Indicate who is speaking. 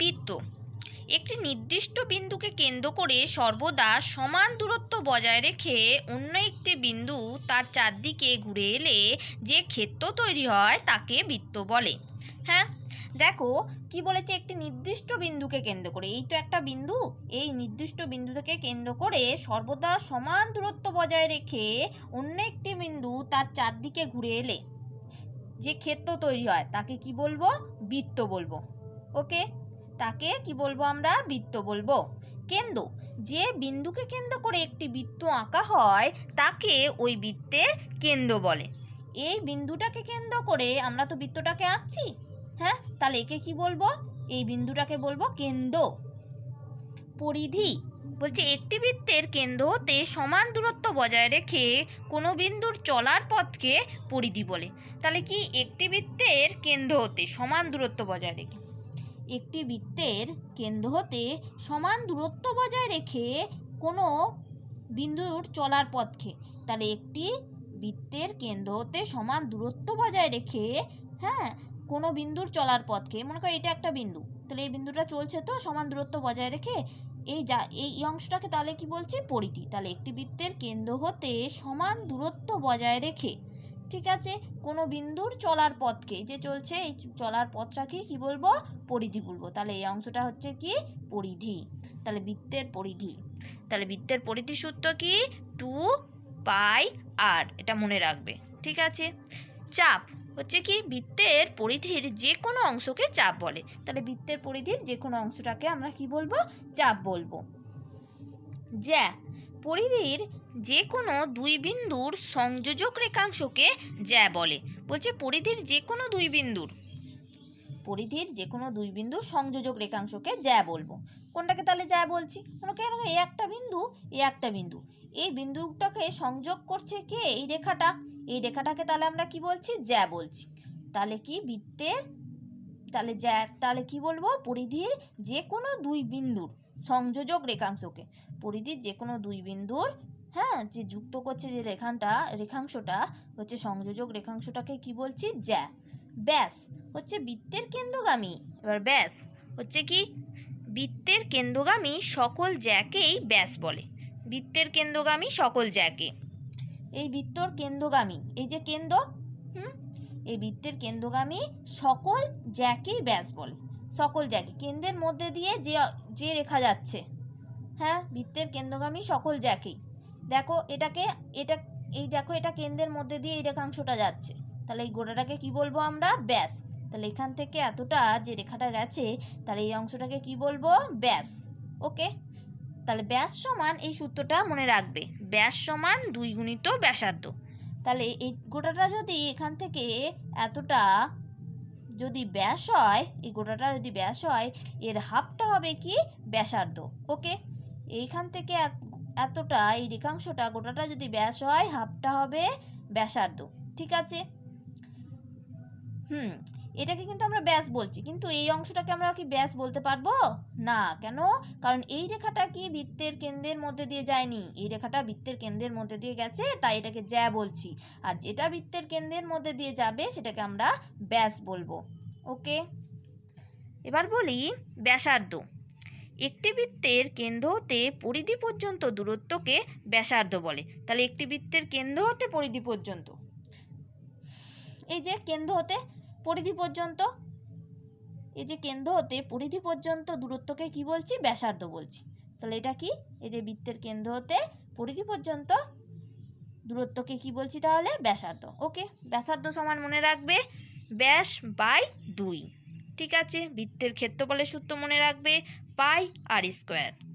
Speaker 1: বৃত্ত একটি নির্দিষ্ট বিন্দুকে কেন্দ্র করে সর্বদা সমান দূরত্ব বজায় রেখে অন্য একটি বিন্দু তার চারদিকে ঘুরে এলে যে ক্ষেত্র তৈরি হয় তাকে বৃত্ত বলে। হ্যাঁ দেখো কি বলেছে একটি নির্দিষ্ট বিন্দুকে কেন্দ্র করে। এই তো একটা বিন্দু। এই নির্দিষ্ট বিন্দু থেকে কেন্দ্র করে সর্বদা সমান দূরত্ব বজায় রেখে অন্য একটি বিন্দু তার চারদিকে ঘুরে এলে যে ক্ষেত্র তৈরি হয় তাকে কি বলব? বৃত্ত বলব। ওকে? তাকে কি বলব আমরা? বৃত্ত বলব। কেন্দ্র যে বিন্দুকে কেন্দ্র করে একটি বৃত্ত আঁকা হয়, তাকে ওই বৃত্তের কেন্দ্র বলে। এই বিন্দুটাকে কেন্দ্র করে আমরা তো বৃত্তটাকে আঁকছি। হ্যাঁ? তাহলে একে কি বলব? এই বিন্দুটাকে বলব কেন্দ্র। পরিধি, বলছে একটি বৃত্তের কেন্দ্র হতে সমান দূরত্ব বজায় রেখে কোনো বিন্দুর চলার পথকে পরিধি বলে। তাহলে কি একটি বৃত্তের কেন্দ্র হতে সমান দূরত্ব বজায় রেখে? একটি বৃত্তের কেন্দ্র হতে সমান দূরত্ব বজায় রেখে কোনো বিন্দুর চলার পথকে। তাহলে একটি বৃত্তের কেন্দ্র হতে সমান দূরত্ব বজায় রেখে হ্যাঁ কোনো বিন্দুর চলার পথকে। মনে করো এটা একটা বিন্দু। তাহলে এই বিন্দুটা চলছে তো সমান দূরত্ব বজায় রেখে এই যা, এই অংশটাকে তাহলে কি বলছি? পরিধি। তাহলে একটি বৃত্তের কেন্দ্র হতে সমান দূরত্ব বজায় রেখে ঠিক আছে? কোনো বিন্দুর চলার পথকে, যে চলছে এই চলার পথটাকে কি বলব? পরিধি বলব। তাহলে এই অংশটা হচ্ছে কি? পরিধি। তাহলে বৃত্তের পরিধি। তাহলে বৃত্তের পরিধি সূত্র কি? টু পাই আর এটা মনে রাখবে। ঠিক আছে? চাপ হচ্ছে কি? বৃত্তের পরিধির যে কোনো অংশকে চাপ বলে। তাহলে বৃত্তের পরিধির যে কোনো অংশটাকে আমরা কি বলব? চাপ বলব। জ্যা পরিধির যে কোনো দুই বিন্দুর সংযোজক রেখাংশকে জ্যা বলে। বলছে পরিধির যে কোনো দুই বিন্দুর। পরিধির যে কোনো দুই বিন্দুর সংযোজক রেখাংশকে জ্যা বলব। কোনটাকে তাহলে জ্যা বলছি? মনে করি এ একটা বিন্দু, এ একটা বিন্দু। এই বিন্দুটাকে সংযোগ করছে কে? এই রেখাটা। এই রেখাটাকে তাহলে আমরা কি বলছি? জ্যা বলছি। তাহলে কি বৃত্তের? তাহলে জ্যা, তাহলে কি বলব? পরিধির যে কোনো দুই বিন্দুর। সংযোজক রেখাংশকে। পরিধির যে কোনো দুই বিন্দুর হ্যাঁ যে যুক্ত করছে যে রেখানটা, রেখাংশটা, হচ্ছে সংযোজক রেখাংশটাকে কি বলছি? জ্যা। ব্যাস, হচ্ছে বৃত্তের কেন্দ্রগামী। এবার ব্যাস, হচ্ছে কি? বৃত্তের কেন্দ্রগামী সকল জ্যাকেই ব্যাস বলে। বৃত্তের কেন্দ্রগামী সকল জ্যাকে। এই বৃত্তর কেন্দ্রগামী, এই যে কেন্দ্র, হুম, এই বৃত্তের কেন্দ্রগামী সকল জ্যাকেই ব্যাস বলে। সকল জ্যাকে। কেন্দ্রের মধ্যে দিয়ে যে যে রেখা যাচ্ছে হ্যাঁ বৃত্তের কেন্দ্রগামী সকল জ্যাকেই দেখো, এটাকে, এটা, এই দেখো, এটা কেন্দ্রের মধ্যে দিয়ে এই রেখাংশটা যাচ্ছে। তাহলে এই গোটাটাকে কি বলব আমরা? ব্যাস। তাহলে এখান থেকে এতটা যে রেখাটা গেছে, তাহলে এই অংশটাকে কি বলব? ব্যাস। ওকে? তাহলে ব্যাস সমান এই সূত্রটা মনে রাখবে। ব্যাস সমান দুই গুণিত ব্যাসার্ধ। তাহলে এই গোটাটা যদি এখান থেকে এতটা যদি ব্যাস হয়, এই গোটাটা যদি ব্যাস হয়, এর হাফটা হবে কি? ব্যাসার্ধ ওকে এইখান থেকে এতটা, এই রেখাংশটা, গোটাটা যদি ব্যাস হয় হাফটা হবে ব্যাসার্ধ, ঠিক আছে? হুম। এটাকে কিন্তু আমরা ব্যাস বলছি। কিন্তু এই অংশটাকে আমরা কি ব্যাস বলতে পারব? না। কেন? কারণ এই রেখাটা কি বৃত্তের কেন্দ্রের মধ্যে দিয়ে যায়নি? এই রেখাটা বৃত্তের কেন্দ্রের মধ্যে দিয়ে গেছে, তাই এটাকে জ্যা বলছি। আর যেটা বৃত্তের কেন্দ্রের মধ্যে দিয়ে যাবে, সেটাকে আমরা ব্যাস বলব। ওকে? এবার বলি ব্যাসার্ধ। একটি বৃত্তের কেন্দ্র হতে পরিধি পর্যন্ত দূরত্বকে ব্যাসার্ধ বলে। তাহলে একটি বৃত্তের কেন্দ্র হতে পরিধি পর্যন্ত। এই যে কেন্দ্র হতে পরিধি পর্যন্ত? এই যে কেন্দ্র হতে পরিধি পর্যন্ত দূরত্বকে কি বলছি? ব্যাসার্ধ বলছি। তাহলে এটা কি? এই যে বৃত্তের কেন্দ্র হতে পরিধি পর্যন্ত দূরত্বকে কি বলছি তাহলে? ব্যাসার্ধ। ওকে ব্যাসার্ধ সমান মনে রাখবে ব্যাস বাই দুই। ঠিক আছে? বৃত্তের ক্ষেত্রফলের সূত্র মনে রাখবে পাই আর স্কোয়ার।